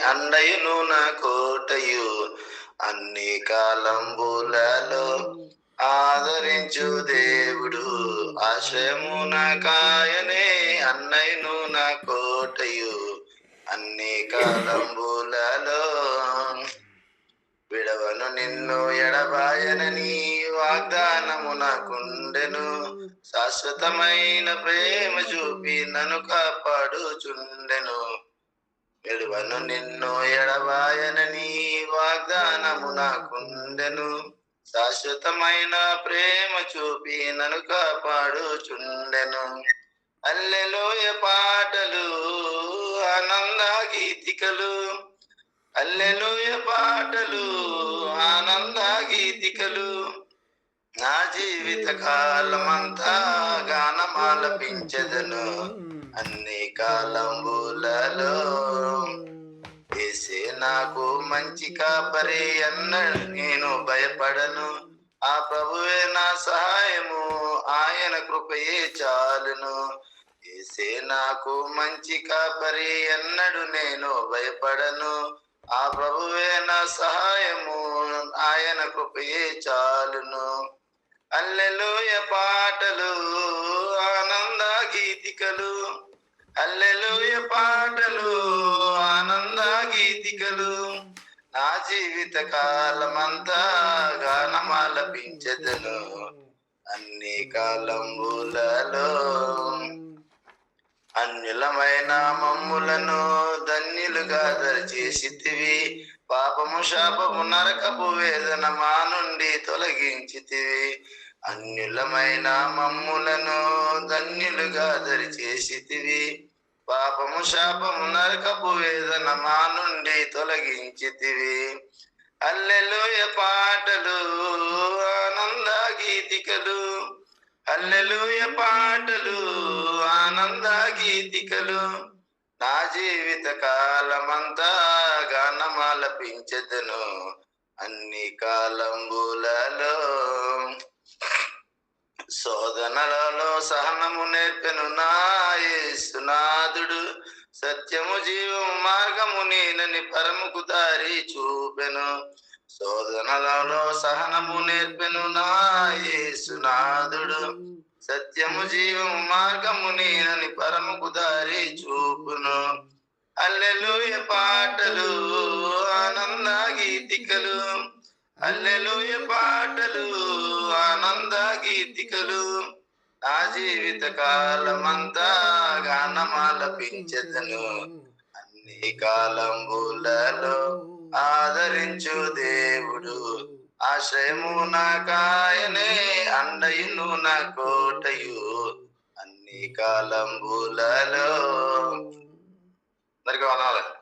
అండయును నా కోటయు. అన్ని కాలంబులలో ఆదరించు దేవుడు. ఆశ్రయము నా కాయనే అన్నయ్యను నా కోటయు. అన్ని కాలంబులలో విడవను నిన్ను ఎడబాయనని వాగ్దానము నాకుండెను. శాశ్వతమైన ప్రేమ చూపి నన్ను కాపాడుచుండెను. విడవను నిన్ను ఎడబాయనని వాగ్దానము నాకుండెను. శాశ్వతమైన ప్రేమ చూపి నన్ను కాపాడుచుండెను. అల్లెలోయ పాటలు ఆనంద గీతికలు. అల్లెలోయ పాటలు ఆనంద గీతికలు. నా జీవిత కాలమంతా గానమాలపించదను. అన్ని కాలంబులలో వేసే నాకు మంచి కాపరి అన్నడు నేను భయపడను. ఆ ప్రభువే నా సహాయము ఆయన కృపయే చాలును. వేసే నాకు మంచి కాపరి అన్నడు నేను భయపడను. ఆ ప్రభువే నా సహాయము ఆయన కృపయే చాలును. అల్లెలోయ పాటలు ఆనంద గీతికలు. అల్లెలోయ పాటలు ఆనంద గీతికలు. నా జీవిత కాలమంతా గానమాలపించదను అన్ని కాలంబులలో అన్యులమైన మమ్ములను ధన్యులుగా దరిచేసితివి పాపము శాపము నరకపు వేదన మా నుండి తొలగించితివి. అన్యులమైన మమ్ములను ధన్యులుగా దరిచేసితివి. పాపము శాపము నరకపు వేదన మా నుండి తొలగించితివి. అల్లెలోయ పాటలు ఆనంద గీతికలు. అల్లెలుయ పాటలు ఆనంద గీతికలు. నా జీవిత కాలమంతా గానమాలపించదను. అన్ని కాలంబులలో శోధనలలో సహనము నేర్పెను నా యేసునాథుడు సత్యము జీవము మార్గము నేనని పరముకు దారి చూపెను. శోధనలలో సహనము నేర్పెను నా యేసునాథుడు సత్యము జీవము మార్గము నేనని పరముకు దారి చూపును. అల్లెలుయ పాటలు ఆనంద గీతికలు. అల్లెలుయ పాటలు ఆనంద గీతికలు. నా జీవిత కాలమంతా గానమాలపించదను అన్ని కాలంబులలో ఆదరించు దేవుడు. ఆశయము నా కాయనే అండయును నా కోటయు అన్ని కాలంబులలో. అందరికీ వందనాలండి